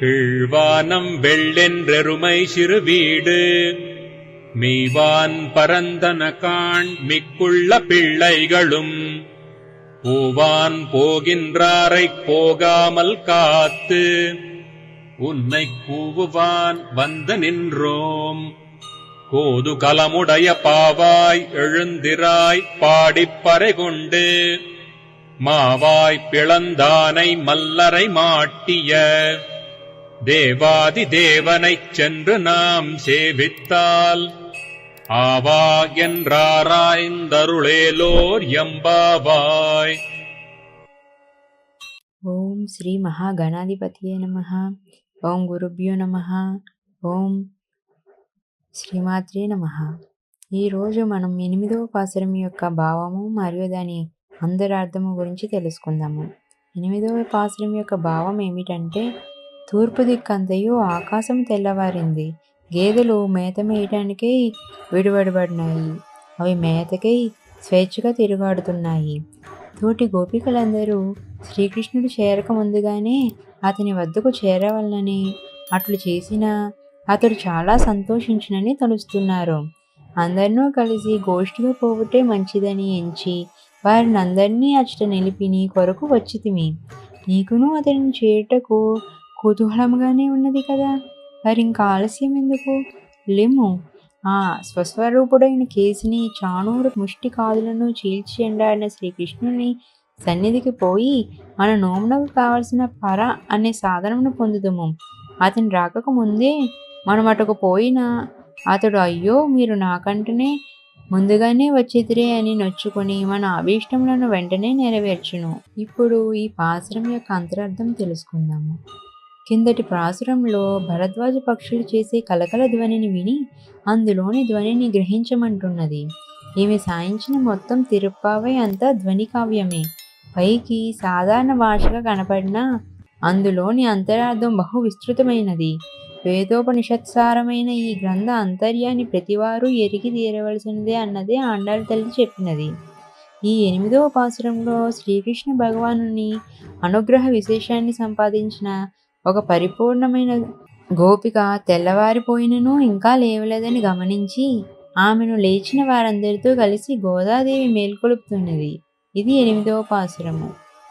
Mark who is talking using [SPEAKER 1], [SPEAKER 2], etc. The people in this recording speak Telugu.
[SPEAKER 1] கீழ்வானம் வெள்ளென்றெருமை சிறு வீடு. மீவான் பரந்தன காண் மிக்குள்ள பிள்ளைகளும். பூவான் போகின்றாரைப் போகாமல் காத்து. உன்னை கூவுவான் வந்து நின்றோம். கோது கலமுடைய பாவாய் எழுந்திராய் பாடிப்பறை கொண்டு மாவாய் பிளந்தானை மல்லரை மாட்டிய. தேவாதி தேவனைச் சென்று நாம் சேவித்தால் ஆவா என்றாராய்ந்தருளேலோர் எம்பாவாய்
[SPEAKER 2] ఓం శ్రీ మహాగణాధిపతియే నమ ఓం గురుభ్యో నమ ఓం శ్రీమాత్రే నమ ఈరోజు మనం ఎనిమిదవ పాసురం యొక్క భావము మరియు దాని అంతరార్థము గురించి తెలుసుకుందాము ఎనిమిదవ పాసురం యొక్క భావం ఏమిటంటే తూర్పు దిక్కంతయు ఆకాశం తెల్లవారింది. గేదెలు మేత మేయటానికై విడివడబడినాయి. అవి మేతకై స్వేచ్ఛగా తిరుగాడుతున్నాయి. తోటి గోపికలందరూ శ్రీకృష్ణుడు చేరక ముందుగానే అతని వద్దకు చేరవలనని అట్లు చేసిన అతడు చాలా సంతోషించినని తలుస్తున్నారు. అందరినూ కలిసి గోష్ఠిగా పోవుటే మంచిదని ఎంచి వారిని అందరినీ అచ్చట నిలిపి నీ కొరకు వచ్చితిమి. నీకును అతడిని చేయుటకు కుతూహలంగానే ఉన్నది కదా. మరి ఇంకా ఆలస్యం ఎందుకు? లెమ్ము ఆ స్వస్వరూపుడైన కేసుని చాణూరు ముష్టి కాదులను చీల్చి ఎండాడిన శ్రీకృష్ణుని సన్నిధికి పోయి మన నోమునకు కావలసిన పర అనే సాధనమును పొందుదము. అతను రాకక ముందే మనం అటుకు పోయిన అతడు అయ్యో మీరు నాకంటనే ముందుగానే వచ్చేదిరే అని నొచ్చుకొని మన అభీష్టములను వెంటనే నెరవేర్చును. ఇప్పుడు ఈ పాశ్రం యొక్క అంతరార్థం తెలుసుకుందాము. కిందటి ప్రాసురంలో భరద్వాజ పక్షులు చేసే కలకల ధ్వనిని విని అందులోని ధ్వనిని గ్రహించమంటున్నది. ఈమె సాయించిన మొత్తం తిరుప్పావై అంతా ధ్వని కావ్యమే. పైకి సాధారణ భాషగా కనపడినా అందులోని అంతరార్థం బహు విస్తృతమైనది. వేదోపనిషత్సారమైన ఈ గ్రంథ అంతర్యాన్ని ప్రతివారు ఎరిగి తీరవలసినదే అన్నదే ఆండాళ్ళ తల్లి చెప్పినది. ఈ ఎనిమిదవ పాసురంలో శ్రీకృష్ణ భగవానుని అనుగ్రహ విశేషాన్ని సంపాదించిన ఒక పరిపూర్ణమైన గోపిక తెల్లవారిపోయినను ఇంకా లేవలేదని గమనించి ఆమెను లేచిన వారందరితో కలిసి గోదాదేవి మేల్కొలుపుతున్నది. ఇది ఎనిమిదవ పాసురము.